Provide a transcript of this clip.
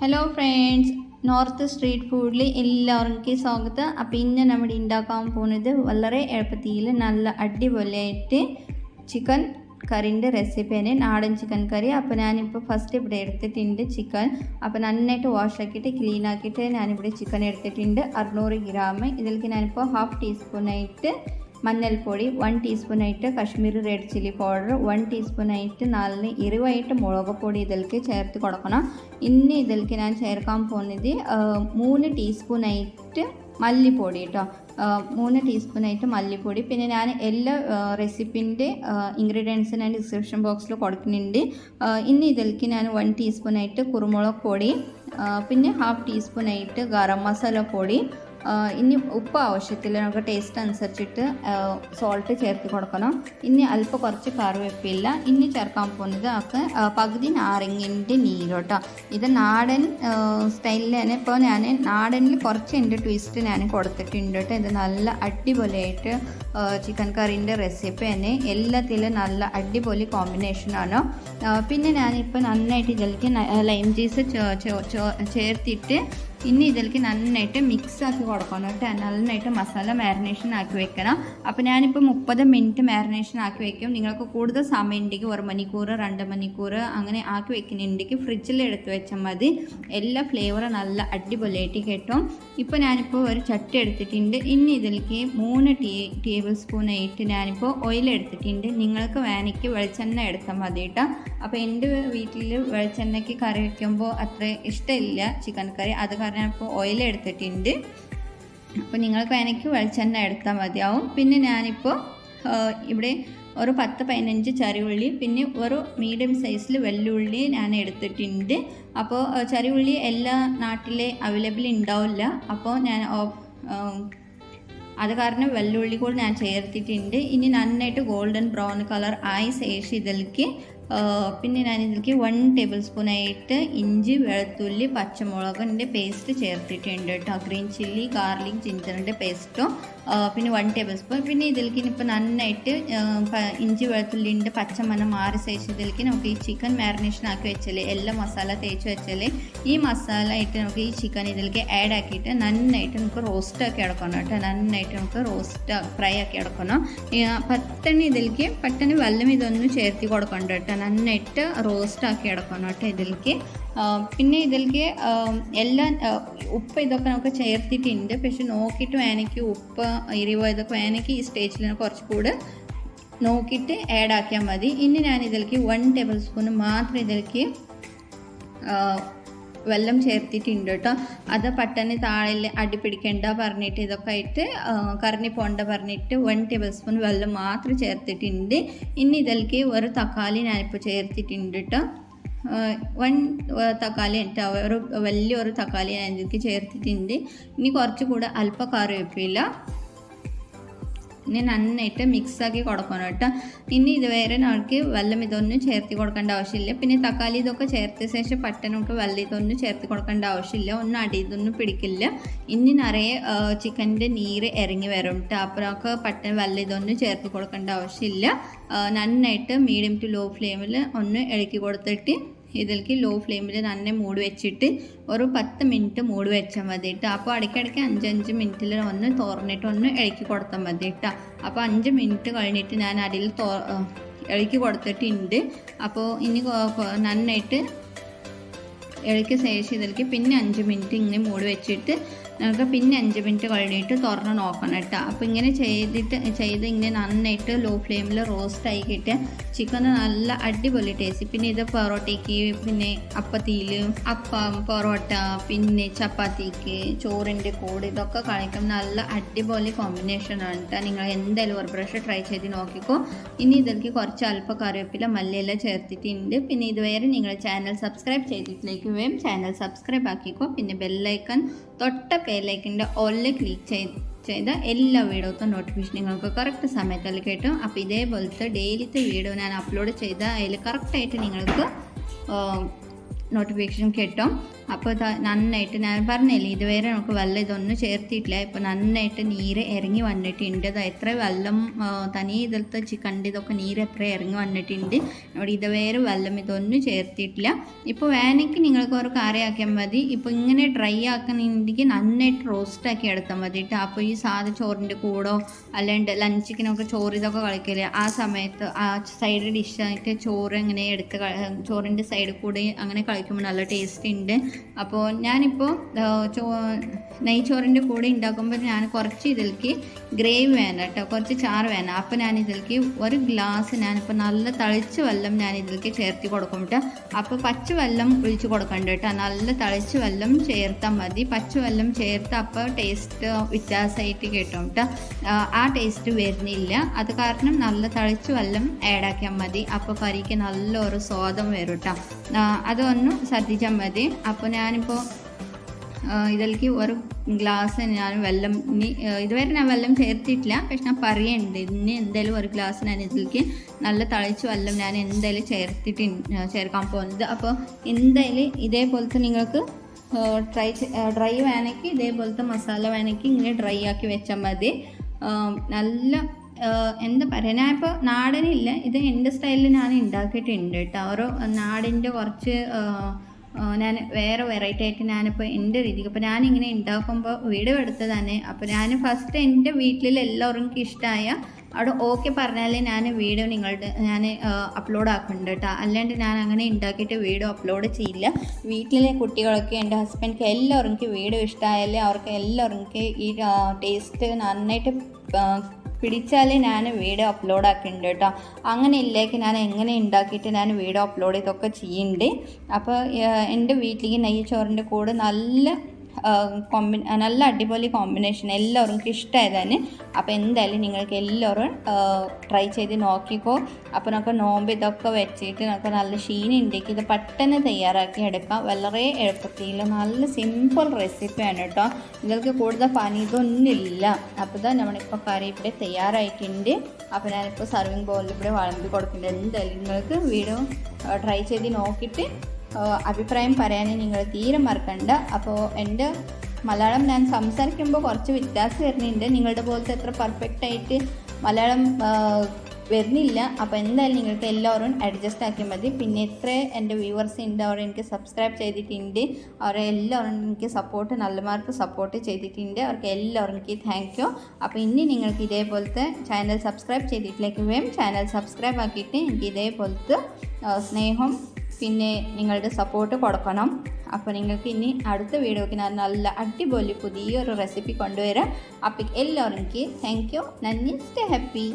Hello friends north street ഫുഡിൽ എല്ലാവർക്കും സ്വാഗതം. അപ്പോൾ ഇന്ന് നമ്മൾ ഉണ്ടാക്കാൻ പോകുന്നത് വളരെ എളുപ്പത്തിൽ നല്ല അടിപൊളിയായിട്ട് ചിക്കൻ കറിന്റെ റെസിപ്പിയാണ് നാടൻ ചിക്കൻ കറി. അപ്പോൾ ഞാനിപ്പോൾ ഫസ്റ്റ് ഇവിടെ എടുത്തിട്ടുണ്ട് ചിക്കൻ അപ്പോൾ നന്നായിട്ട് വാഷ് ആക്കിയിട്ട് ക്ലീൻ ആക്കിയിട്ട് ഞാനിവിടെ ചിക്കൻ എടുത്തിട്ടുണ്ട്. അറുന്നൂറ് ഗ്രാം ഇതിലേക്ക് ഞാനിപ്പോൾ ഹാഫ് ടീസ്പൂണായിട്ട് മഞ്ഞൾപ്പൊടി one ടീസ്പൂണായിട്ട് Kashmiri red chilli powder one ടീസ്പൂണായിട്ട് നാലിന് ഇരുവായിട്ട് മുളക് പൊടി ഇതിലേക്ക് ചേർത്ത് കൊടുക്കണം. ഇനി ഇതിലേക്ക് ഞാൻ ചേർക്കാൻ പോകുന്നത് മൂന്ന് ടീസ്പൂണായിട്ട് മല്ലിപ്പൊടി കേട്ടോ മൂന്ന് ടീസ്പൂണായിട്ട് മല്ലിപ്പൊടി. പിന്നെ ഞാൻ എല്ലാ റെസിപ്പിന്റെ ഇൻഗ്രീഡിയൻസ് ഞാൻ ഡിസ്ക്രിപ്ഷൻ ബോക്സിൽ കൊടുക്കുന്നുണ്ട്. ഇനി ഇതിലേക്ക് ഞാൻ വൺ ടീസ്പൂണായിട്ട് കുരുമുളക് പൊടി പിന്നെ ഹാഫ് ടീസ്പൂണായിട്ട് ഗരം മസാല പൊടി ഇനി ഉപ്പ് ആവശ്യത്തിൽ നമുക്ക് ടേസ്റ്റ് അനുസരിച്ചിട്ട് സോൾട്ട് ചേർത്ത് കൊടുക്കണം. ഇനി അല്പം കുറച്ച് കറിവേപ്പില്ല ഇനി ചേർക്കാൻ പോകുന്നത് ഒക്കെ പകുതി നാരങ്ങിന്റെ നീര് കേട്ടോ. ഇത് നാടൻ സ്റ്റൈലിൽ തന്നെ ഇപ്പോൾ ഞാൻ നാടനിൽ കുറച്ച് എന്റെ ട്വിസ്റ്റ് ഞാൻ കൊടുത്തിട്ടുണ്ട് കേട്ടോ. ഇത് നല്ല അടിപൊളിയായിട്ട് ചിക്കൻ കറീന്റെ റെസിപ്പി തന്നെ. എല്ലാത്തിലും നല്ല അടിപൊളി കോമ്പിനേഷനാണ് പിന്നെ ഞാനിപ്പോൾ നന്നായിട്ട് ഇതിലേക്ക് ലൈം ജ്യൂസ് ചേർത്തിട്ട് ഇനി ഇതിലേക്ക് നന്നായിട്ട് മിക്സ് ആക്കി കൊടുക്കണം കേട്ടോ. നന്നായിട്ട് മസാല മാരിനേഷൻ ആക്കി വെക്കണം. അപ്പോൾ ഞാനിപ്പോൾ മുപ്പത് മിനിറ്റ് മാരിനേഷൻ ആക്കി വെക്കും. നിങ്ങൾക്ക് കൂടുതൽ സമയം ഉണ്ടെങ്കിൽ ഒരു മണിക്കൂർ രണ്ട് മണിക്കൂർ അങ്ങനെ ആക്കി വെക്കുന്നുണ്ടെങ്കിൽ ഫ്രിഡ്ജിൽ എടുത്ത് വെച്ചാൽ മതി. എല്ലാ ഫ്ലേവറും നല്ല അടിപൊളിയായിട്ട് കിട്ടും. ഇപ്പോൾ ഞാനിപ്പോൾ ഒരു ചട്ടി എടുത്തിട്ടുണ്ട്. ഇനി ഇതിലേക്ക് മൂന്ന് ടീ ടേബിൾ സ്പൂൺ ആയിട്ട് ഞാനിപ്പോൾ ഓയിൽ എടുത്തിട്ടുണ്ട്. നിങ്ങൾക്ക് വേനയ്ക്ക് വെളിച്ചെണ്ണ എടുത്താൽ മതി കേട്ടോ. അപ്പോൾ എന്റെ വീട്ടിൽ വെളിച്ചെണ്ണയ്ക്ക് കറി വയ്ക്കുമ്പോൾ അത്ര ഇഷ്ടമില്ല. Chicken curry. അത് ഇപ്പോൾ ഓയിൽ എടുത്തിട്ടുണ്ട്. അപ്പോൾ നിങ്ങൾക്ക് വേണമെങ്കിൽ വെളിച്ചെണ്ണ എടുത്താൽ മതിയാവും. പിന്നെ ഞാനിപ്പോൾ ഇവിടെ ഒരു പത്ത് പതിനഞ്ച് ചെറിയുള്ളി പിന്നെ ഒരു മീഡിയം സൈസിൽ വെല്ലുള്ളി ഞാൻ എടുത്തിട്ടുണ്ട്. അപ്പോൾ ചെറിയുള്ളി എല്ലാ നാട്ടിലെ അവൈലബിൾ ഉണ്ടാവില്ല. അപ്പോൾ ഞാൻ അത് കാരണം വെല്ലുള്ളി കൂടി ഞാൻ ചേർത്തിട്ടുണ്ട്. ഇനി നന്നായിട്ട് ഗോൾഡൻ ബ്രൗൺ കളർ ആയി ശേഷം ഇതിലേക്ക് പിന്നെ ഞാൻ ഇതിലേക്ക് വൺ ടേബിൾ സ്പൂൺ ആയിട്ട് ഇഞ്ചി വെളുത്തുള്ളി പച്ചമുളകിന്റെ പേസ്റ്റ് ചേർത്തിട്ടുണ്ട് കേട്ടോ. ഗ്രീൻ ചില്ലി ഗാർലിക് ജിഞ്ചറിന്റെ പേസ്റ്റും പിന്നെ വൺ ടേബിൾ സ്പൂൺ പിന്നെ ഇതിലേക്ക് ഇപ്പോൾ നന്നായിട്ട് ഇഞ്ചി വെളുത്തുള്ളിന്റെ പച്ചമണം മാറി ശേഷം ഇതിലേക്ക് നമുക്ക് ഈ ചിക്കൻ മാരിനേഷൻ ആക്കി വെച്ചാൽ എല്ലാ മസാല തേച്ച് വെച്ചാൽ ഈ മസാല ആയിട്ട് നമുക്ക് ഈ ചിക്കൻ ഇതിലേക്ക് ആഡ് ആക്കിയിട്ട് നന്നായിട്ട് നമുക്ക് റോസ്റ്റ് ആക്കി എടുക്കണം കേട്ടോ. നന്നായിട്ട് നമുക്ക് റോസ്റ്റ് ഫ്രൈ ആക്കി എടുക്കണം. പെട്ടെന്ന് ഇതിലേക്ക് പെട്ടെന്ന് വെള്ളം ഇതൊന്നും ചേർത്തി കൊടുക്കണ്ട കേട്ടോ. നന്നായിട്ട് റോസ്റ്റ് ആക്കി എടുക്കണം കേട്ടോ ഇതിലേക്ക് പിന്നെ ഇതിലേക്ക് എല്ലാം ഉപ്പ് ഇതൊക്കെ നമുക്ക് ചേർത്തിട്ടുണ്ട്. പക്ഷെ നോക്കിയിട്ട് വേണമെങ്കിൽ ഉപ്പ് എരിവ് ഇതൊക്കെ വേണമെങ്കിൽ ഈ സ്റ്റേജിൽ കുറച്ചുകൂടെ നോക്കിയിട്ട് ആഡ് ആക്കിയാൽ മതി. ഇനി ഞാൻ ഇതിലേക്ക് വൺ ടേബിൾ സ്പൂൺ മാത്രം ഇതിലേക്ക് വെള്ളം ചേർത്തിട്ടുണ്ട് കേട്ടോ അത് പട്ടന് താഴെ അടി പിടിക്കണ്ട പറഞ്ഞിട്ട് ഇതൊക്കെ ആയിട്ട് കറണി പോണ്ട പറഞ്ഞിട്ട് വൺ ടേബിൾ സ്പൂൺ വെള്ളം മാത്രം ചേർത്തിട്ടുണ്ട്. ഇനി ഇതിലേക്ക് ഒരു തക്കാളി ഞാനിപ്പോൾ ചേർത്തിട്ടുണ്ട് കേട്ടോ വൺ തക്കാളി എന്റെ ഒരു വലിയൊരു തക്കാളി ഞാൻ ഇതിലേക്ക് ചേർത്തിട്ടുണ്ട്. ഇനി കുറച്ചുകൂടെ അല്പ കറിവേപ്പില. ഇനി നന്നായിട്ട് മിക്സാക്കി കൊടുക്കണം കേട്ടോ. ഇനി ഇതുവരെ നമുക്ക് വെള്ളം ഇതൊന്നും ചേർത്ത് കൊടുക്കേണ്ട ആവശ്യമില്ല. പിന്നെ തക്കാളി ഇതൊക്കെ ചേർത്ത ശേഷം പട്ടനൊക്കെ വെള്ളം ഇതൊന്നും ചേർത്ത് കൊടുക്കേണ്ട ആവശ്യമില്ല. ഒന്നും അടി ഇതൊന്നും പിടിക്കില്ല. ഇനി നിറയെ ചിക്കന്റെ നീര് ഇറങ്ങി വരും കേട്ടോ. അപ്പോൾ നമുക്ക് പട്ട വെള്ളം ഇതൊന്നും ചേർത്ത് കൊടുക്കേണ്ട ആവശ്യമില്ല. നന്നായിട്ട് മീഡിയം ടു ലോ ഫ്ലെയിമിൽ ഒന്ന് ഇളക്കി കൊടുത്തിട്ട് ഇതിലേക്ക് ലോ ഫ്ലെയിമിൽ തന്നെ മൂടി വെച്ചിട്ട് ഒരു പത്ത് മിനിറ്റ് മൂടി വെച്ചാൽ മതി കേട്ടോ അപ്പോൾ ഇടയ്ക്കിടയ്ക്ക് അഞ്ചഞ്ച് മിനിറ്റിൽ ഒന്ന് തുറന്നിട്ട് ഒന്ന് ഇളക്കി കൊടുത്താൽ മതി കേട്ടോ അപ്പോൾ അഞ്ച് മിനിറ്റ് കഴിഞ്ഞിട്ട് ഞാൻ അതിൽ തോ ഇളക്കി കൊടുത്തിട്ടുണ്ട്. അപ്പോൾ ഇനി നന്നായിട്ട് ഇളക്കി ശേഷം ഇതിലേക്ക് പിന്നെ അഞ്ച് മിനിറ്റ് ഇങ്ങനെ മൂടി വെച്ചിട്ട് നമുക്ക് പിന്നെ അഞ്ച് മിനിറ്റ് കഴിഞ്ഞിട്ട് തുറന്ന് നോക്കണം കേട്ടോ അപ്പോൾ ഇങ്ങനെ ചെയ്തിട്ട് ചെയ്ത് ഇങ്ങനെ നന്നായിട്ട് ലോ ഫ്ലെയിമിൽ റോസ്റ്റ് ആയി ചിക്കൻ നല്ല അടിപൊളി ടേസ്റ്റ് പിന്നെ ഇത് പൊറോട്ടയ്ക്ക് പിന്നെ അപ്പത്തിയിൽ അപ്പം പൊറോട്ട പിന്നെ ചപ്പാത്തിക്ക് ചോറിന്റെ കൂടെ ഇതൊക്കെ കഴിക്കും. നല്ല അടിപൊളി കോമ്പിനേഷൻ ആണ് കേട്ടോ നിങ്ങൾ എന്തായാലും ഒരു പ്രാവശ്യം ട്രൈ ചെയ്ത് നോക്കിക്കോ. ഇനി ഇതിലേക്ക് കുറച്ച് അല്പ കറിവേപ്പില മല്ലിയില ചേർത്തിട്ടുണ്ട്. പിന്നെ ഇതുവരെ നിങ്ങൾ ചാനൽ സബ്സ്ക്രൈബ് ചെയ്തിട്ടിലേക്ക് വേം ചാനൽ സബ്സ്ക്രൈബ് ആക്കിക്കോ. പിന്നെ ബെല്ലൈക്കൺ തൊട്ട ബെല്ലൈക്കന്റെ ഓളിൽ ക്ലിക്ക് ചെയ്ത് ചെയ്ത എല്ലാ വീഡിയോത്തും നോട്ടിഫിക്കേഷൻ നിങ്ങൾക്ക് കറക്റ്റ് സമയത്തിൽ കിട്ടും. അപ്പോൾ ഇതേപോലത്തെ ഡെയിലിത്തെ വീഡിയോ ഞാൻ അപ്ലോഡ് ചെയ്ത അതിൽ കറക്റ്റായിട്ട് നിങ്ങൾക്ക് നോട്ടിഫിക്കേഷൻ കിട്ടും. അപ്പോൾ നന്നായിട്ട് ഞാൻ പറഞ്ഞില്ലേ ഇതുവരെ നമുക്ക് വെള്ളം ഇതൊന്നും ചേർത്തിട്ടില്ല. ഇപ്പോൾ നന്നായിട്ട് നീര് ഇറങ്ങി വന്നിട്ടുണ്ട്. എത്ര വെള്ളം തനി ഇതിലത്തെ ചിക്കന്റെ ഇതൊക്കെ നീര് എത്ര ഇറങ്ങി വന്നിട്ടുണ്ട്. അവിടെ ഇതുവരെ വെള്ളം ഇതൊന്നും ചേർത്തിട്ടില്ല. ഇപ്പോൾ വേണമെങ്കിൽ നിങ്ങൾക്ക് ഒരു കറിയാക്കിയാൽ മതി. ഇപ്പോൾ ഇങ്ങനെ ഡ്രൈ ആക്കണമെങ്കിൽ നന്നായിട്ട് റോസ്റ്റ് ആക്കി എടുത്താൽ മതി കേട്ടോ. അപ്പോൾ ഈ സാധാ ചോറിന്റെ കൂടോ അല്ലാണ്ട് ലഞ്ചിക്കിനൊക്കെ ചോറ് ഇതൊക്കെ കളിക്കില്ല ആ സമയത്ത് ആ സൈഡ് ഡിഷായിട്ട് ചോറ് ഇങ്ങനെ എടുത്ത് ചോറിന്റെ സൈഡിൽ കൂടെ അങ്ങനെ കളിക്കുമ്പോൾ നല്ല ടേസ്റ്റ് ഉണ്ട് അപ്പോൾ ഞാനിപ്പോൾ ചോ നെയ്ച്ചോറിന്റെ കൂടെ ഉണ്ടാക്കുമ്പോൾ ഞാൻ കുറച്ച് ഇതിലേക്ക് ഗ്രേവി വേണം കേട്ടോ. കുറച്ച് ചാറ് വേണം. അപ്പോൾ ഞാൻ ഇതിലേക്ക് ഒരു ഗ്ലാസ് ഞാനിപ്പോൾ നല്ല തളിച്ച വെള്ളം ഞാൻ ഇതിലേക്ക് ചേർത്തി കൊടുക്കും കേട്ടോ. അപ്പോൾ പച്ച വെള്ളം ഒഴിച്ച് കൊടുക്കണ്ട കേട്ടോ. നല്ല തളിച്ച വെള്ളം ചേർത്താൽ മതി. പച്ച വെള്ളം ചേർത്ത് അപ്പോൾ ടേസ്റ്റ് വ്യത്യാസമായിട്ട് കേട്ടോ കേട്ടോ. ആ, ടേസ്റ്റ് വരുന്നില്ല. അത് കാരണം നല്ല തളിച്ച വെള്ളം ആക്കിയാൽ മതി. അപ്പോൾ കറിക്ക് നല്ലൊരു സ്വാദം വരും കേട്ടോ. അതൊന്ന് ശ്രദ്ധിച്ചാൽ മതി. അപ്പോൾ ഞാനിപ്പോൾ ഇതിലേക്ക് ഒരു ഗ്ലാസ് ഞാൻ വെള്ളം ഇതുവരെ ഞാൻ വെള്ളം ചേർത്തിട്ടില്ല. പക്ഷെ ഞാൻ പറയുന്നുണ്ട് ഇനി എന്തായാലും ഒരു ഗ്ലാസ് ഞാൻ ഇതിലേക്ക് നല്ല തളിച്ച് വെള്ളം ഞാൻ എന്തായാലും ചേർത്തിട്ട് ചേർക്കാൻ പോകുന്നത് അപ്പോൾ എന്തായാലും ഇതേപോലത്തെ നിങ്ങൾക്ക് ട്രൈ ഡ്രൈ വേണമെങ്കിൽ ഇതേപോലത്തെ മസാല വേണമെങ്കിൽ ഇങ്ങനെ ഡ്രൈ ആക്കി വെച്ചാൽ മതി. നല്ല എന്താ പറയുക ഞാനിപ്പോൾ നാടനില്ല. ഇത് എന്റെ സ്റ്റൈലിൽ ഞാൻ ഉണ്ടാക്കിയിട്ടുണ്ട് കേട്ടോ. ഓരോ നാടിന്റെ കുറച്ച് ഞാൻ വേറെ വെറൈറ്റി ആയിട്ട് ഞാനിപ്പോൾ എന്റെ രീതിക്ക് അപ്പോൾ ഞാനിങ്ങനെ ഉണ്ടാക്കുമ്പോൾ വീഡിയോ തന്നെ അപ്പോൾ ഞാൻ ഫസ്റ്റ് എന്റെ വീട്ടിൽ എല്ലാവർക്കും ഇഷ്ടമായ അവിടെ ഓക്കെ പറഞ്ഞാലേ ഞാൻ വീഡിയോ നിങ്ങളുടെ ഞാൻ അപ്ലോഡ് ആക്കുന്നുണ്ട് കേട്ടോ. അല്ലാണ്ട് ഞാൻ അങ്ങനെ ഉണ്ടാക്കിയിട്ട് വീഡിയോ അപ്ലോഡ് ചെയ്യില്ല. വീട്ടിലെ കുട്ടികളൊക്കെ എന്റെ ഹസ്ബൻഡ്ക്ക് എല്ലാവർക്കും വീഡിയോ ഇഷ്ടമായാലേ അവർക്ക് എല്ലാവർക്കും ഈ ടേസ്റ്റ് നന്നായിട്ട് ആ, പിടിച്ചാലേ ഞാൻ വീഡിയോ അപ്ലോഡ് ആക്കുന്നുണ്ട് കേട്ടോ അങ്ങനെ ഇല്ലേക്ക് ഞാൻ എങ്ങനെ ഉണ്ടാക്കിയിട്ട് ഞാൻ വീഡിയോ അപ്ലോഡ് ചെയ്തൊക്കെ ചെയ്യുന്നുണ്ട് അപ്പോൾ എന്റെ വീട്ടിലേക്ക് നെയ്ച്ചോറിന്റെ കൂടെ നല്ല കോമ്പി നല്ല അടിപൊളി കോമ്പിനേഷൻ എല്ലാവർക്കും ഇഷ്ടമായതാണ് അപ്പോൾ എന്തായാലും നിങ്ങൾക്ക് എല്ലാവരും ട്രൈ ചെയ്ത് നോക്കിക്കോ. അപ്പോൾ നമുക്ക് നോമ്പ് ഇതൊക്കെ വെച്ചിട്ട് നമുക്ക് നല്ല ഷീൻ ഉണ്ടെങ്കിൽ ഇത് പെട്ടെന്ന് തയ്യാറാക്കി എടുക്കാം. വളരെ എളുപ്പത്തിൽ നല്ല സിമ്പിൾ റെസിപ്പിയാണ് കേട്ടോ. നിങ്ങൾക്ക് കൂടുതൽ പനി ഇതൊന്നുമില്ല അപ്പോൾ ഇതാ നമ്മളിപ്പോൾ കറി ഇവിടെ തയ്യാറായിട്ടുണ്ട്. അപ്പോൾ ഞാനിപ്പോൾ സർവിങ് ബോളിൽ ഇവിടെ വളമ്പി കൊടുക്കുന്നുണ്ട്. എന്തായാലും നിങ്ങൾക്ക് വീഡിയോ ട്രൈ ചെയ്ത് നോക്കിയിട്ട് അഭിപ്രായം പറയാൻ നിങ്ങൾ തീരെ മറക്കണ്ട. അപ്പോൾ എന്റെ മലയാളം ഞാൻ സംസാരിക്കുമ്പോൾ കുറച്ച് വ്യത്യാസം വരുന്നുണ്ട്. നിങ്ങളുടെ പോലത്തെ എത്ര പെർഫെക്റ്റ് ആയിട്ട് മലയാളം വരുന്നില്ല. അപ്പോൾ എന്തായാലും നിങ്ങൾക്ക് എല്ലാവരും അഡ്ജസ്റ്റ് ആക്കിയാൽ മതി. പിന്നെ എത്ര എന്റെ വ്യൂവേഴ്സ് ഉണ്ട്. അവർ എനിക്ക് സബ്സ്ക്രൈബ് ചെയ്തിട്ടുണ്ട്. അവരെ എല്ലാവരും എനിക്ക് സപ്പോർട്ട് നല്ല മാർക്ക് സപ്പോർട്ട് ചെയ്തിട്ടുണ്ട്. അവർക്ക് എല്ലാവരും എനിക്ക് താങ്ക് യു അപ്പോൾ ഇനി നിങ്ങൾക്ക് ഇതേപോലത്തെ ചാനൽ സബ്സ്ക്രൈബ് ചെയ്തിട്ടില്ലെങ്കിൽ വേം ചാനൽ സബ്സ്ക്രൈബ് ആക്കിയിട്ട് എനിക്ക് ഇതേപോലത്തെ സ്നേഹം പിന്നെ നിങ്ങളുടെ സപ്പോർട്ട് കൊടുക്കണം. അപ്പോൾ നിങ്ങൾക്ക് ഇനി അടുത്ത വീഡിയോക്ക് ഞാൻ നല്ല അടിപൊളി പുതിയൊരു റെസിപ്പി കൊണ്ടുവരാം. അപ്പം എല്ലാവർക്കും താങ്ക് യു നന്ദി. Stay happy